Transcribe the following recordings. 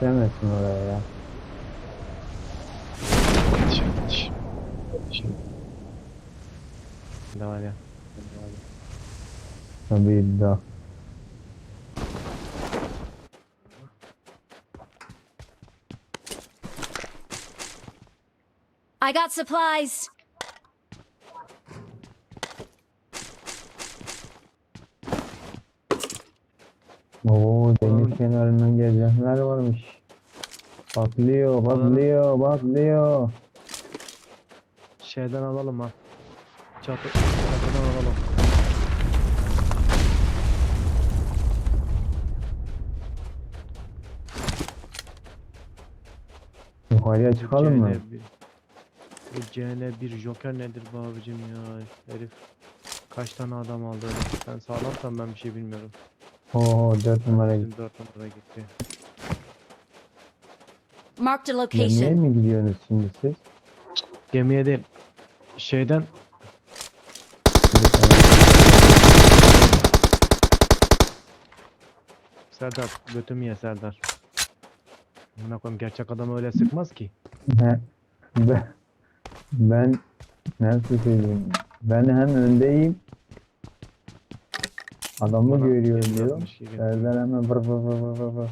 Oraya ya. Давай, давай. I got supplies. Oo kenarından gelecekler varmış. Patlıyor, patlıyor, patlıyor. Şeyden alalım ha. Çatı, çatıdan alalım. Yukarıya çıkalım mı? CN1. Bu CN1 Joker nedir bu abicim ya? Herif kaç tane adam aldı öyle. Sen sağlamsan ben bir şey bilmiyorum. Oo 4 numara Bizim 4 numara gitti. Marked a Gemiye location. mi gidiyorsunuz şimdi siz? Gemiye değil. Şeyden Serdar götümü ye Serdar. Buna koyayım gerçek adam öyle sıkmaz ki. Ben, ben, ben nasıl söyleyeyim? Ben hem öndeyim. Adamı Bana görüyorum diyor. yapmış gibi. Hemen vır vır vır vır vır vır.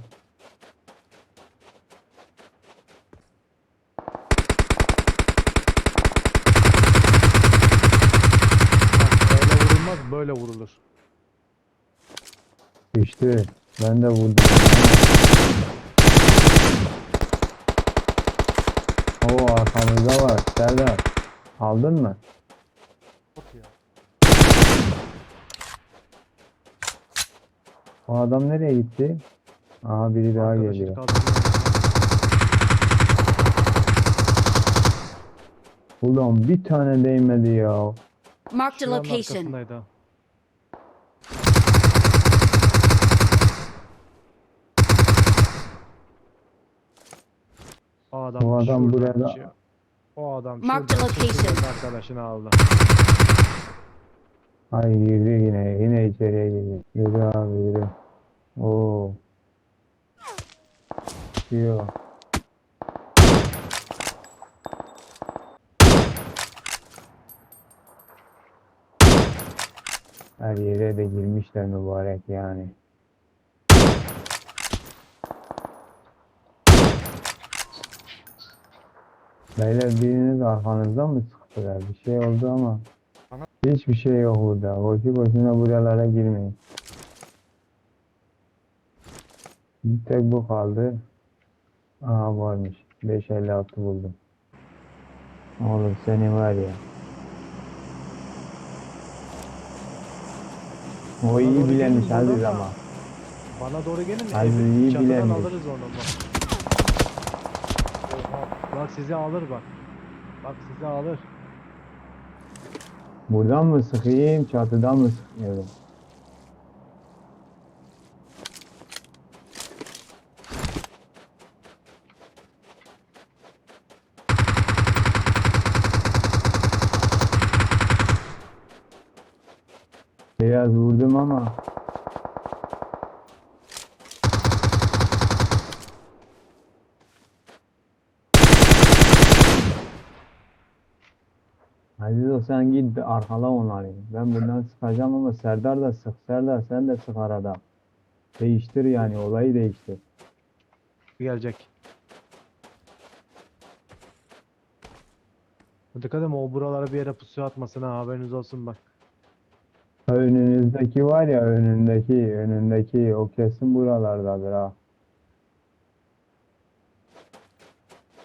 Bak, öyle vurulmaz böyle vurulur. Düştü. Ben de vurdum. Oo arkamızda var. Serdar. Aldın mı? O adam nereye gitti? Aha biri daha Arkadaşı geliyor. kaldırıyor. Ulan bir tane değmedi ya. Marked a Şuranın location. arkasındaydı ha. O adam, O adam şuradan burada- çıkıyor. O adam Mark the şuradan location. arkadaşını aldı. Ay girdi yine. Yine içeriye girdi. Yürü abi yürü. Oo. Çıkıyor. Her yere de girmişler mübarek yani. Beyler biriniz arkanızdan mı sıktılar? Bir şey oldu ama hiçbir şey yok burada. Boşu boşuna buralara girmeyin. Bir tek bu kaldı. Aha varmış. 556 buldum. Oğlum seni var ya. O Bana iyi doğru bilenmiş gelin Aziz ama. Bana doğru gelin de Hadi evi iyi çatıdan bilenmiş. alırız onu bak. Bak sizi alır bak. Bak sizi alır. Buradan mı sıkayım, çatıdan mı sıkıyorum? Biraz vurdum ama Aziz o sen git bir arkala onları. Ben buradan sıkacağım ama Serdar da sık. Serdar sen de sık arada. Değiştir yani olayı değiştir. Gelecek. Dikkat edin o buralara bir yere pusu atmasın ha haberiniz olsun bak. Önünüzdeki var ya önündeki önündeki o kesin buralardadır ha.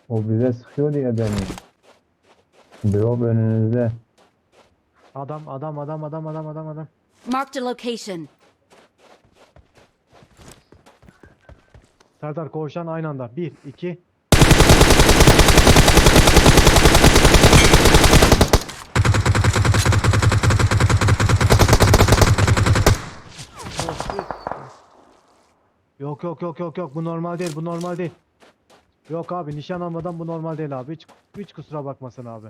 O bize sıkıyor diye demiyor. Drop önünüzde. Adam adam adam adam adam adam adam. Marked a location. Serdar koğuşan aynı anda. 1 2 Yok yok yok yok yok bu normal değil bu normal değil. Yok abi nişan almadan bu normal değil abi hiç, hiç kusura bakmasın abi.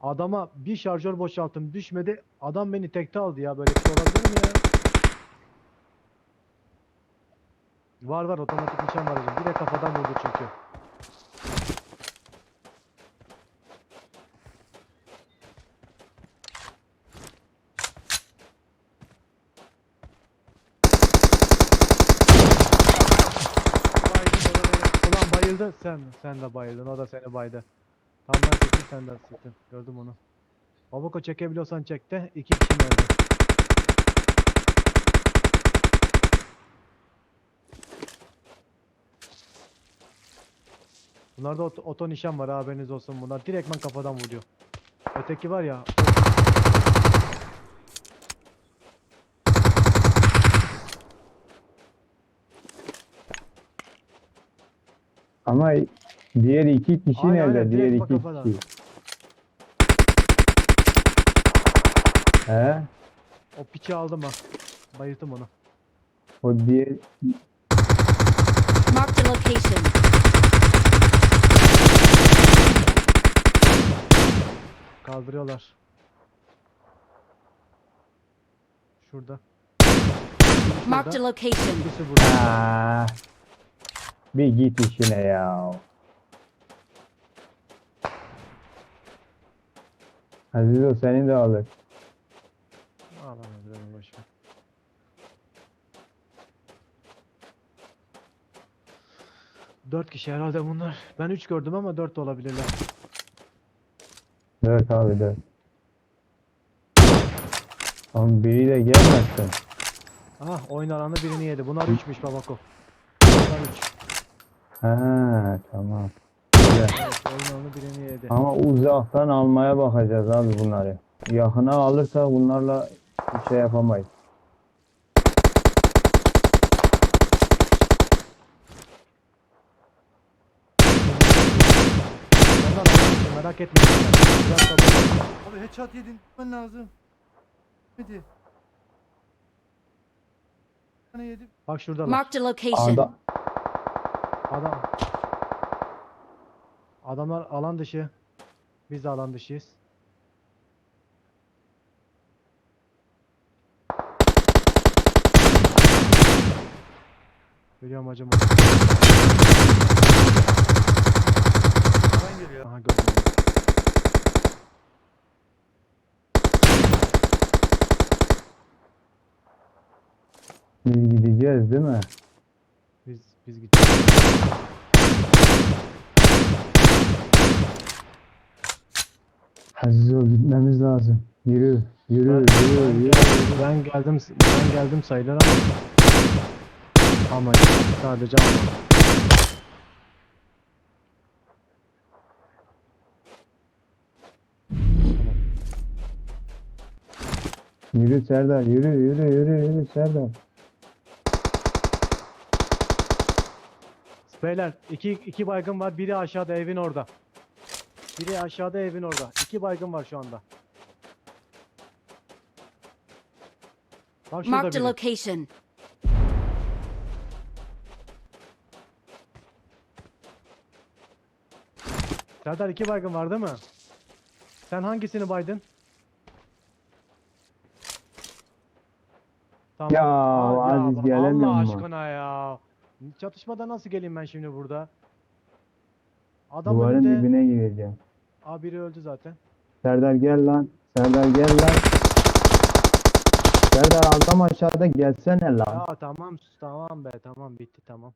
Adama bir şarjör boşalttım düşmedi adam beni tekte aldı ya böyle bir şey olabilir mi ya? Var var otomatik nişan var hocam. Direkt kafadan vurdu çünkü. Baydın, o da- Ulan bayıldı sen. Sen de bayıldın. O da seni baydı. Tam ben çektim sen de sıktın. Gördüm onu. Babako çekebiliyorsan çek de. iki kişi nerede? Bunlarda oto, oto nişan var haberiniz olsun. Bunlar direktman kafadan vuruyor. Öteki var ya. Ama diğer iki kişi Aynen, nerede? aynen, diğer direkt bak iki kafadan. kişi. He? O piçi aldım ha. Bayılttım onu. O diğer Marked a location. Kaldırıyorlar. Şurada. Marked a Şurada. location. Birisi burada. Aa, bir git işine ya. Aziz o seni de alır. Boş ver. Dört kişi herhalde bunlar. Ben üç gördüm ama dört de olabilirler. Dört abi dört. Oğlum biriyle gelmezsin. Ah oyun alanı birini yedi. Bunlar üçmüş babako. Bunlar üç. Ha tamam. Güzel. Evet, oyun alanı birini yedi. Ama uzaktan almaya bakacağız abi bunları. Yakına alırsa bunlarla bir şey yapamayız. Merak etmeyin. Biraz sabırlı. Abi headshot yedin. Ben lazım. Hadi. Yedim. Bak şuradalar. Marked a location. Ada Adam. Adamlar alan dışı. Biz de alan dışıyız. Biliyorum hacım. Ben geliyor. Aha gördüm. biz gideceğiz değil mi? Biz gideceğiz. Aziz o gitmemiz lazım. Yürü, yürü, Ben, yürü, ben yürü. ben geldim, ben geldim sayılır ama. Ama sadece ama. Yürü Serdar, yürü, yürü, yürü, yürü Serdar. Beyler iki, iki baygın var. Biri aşağıda evin orada. Biri aşağıda evin orada. İki baygın var şu anda. Bak şurada Marked a biri. location. Serdar iki baygın var değil mi? Sen hangisini baydın? Tamam. Ya, Aziz Allah mu? aşkına ya. Çatışmada nasıl geleyim ben şimdi burada? Adam Duvarın önünde. dibine gireceğim. Aa biri öldü zaten. Serdar gel lan. Serdar gel lan. Serdar adam aşağıda gelsene lan. Ya tamam sus tamam be tamam bitti tamam.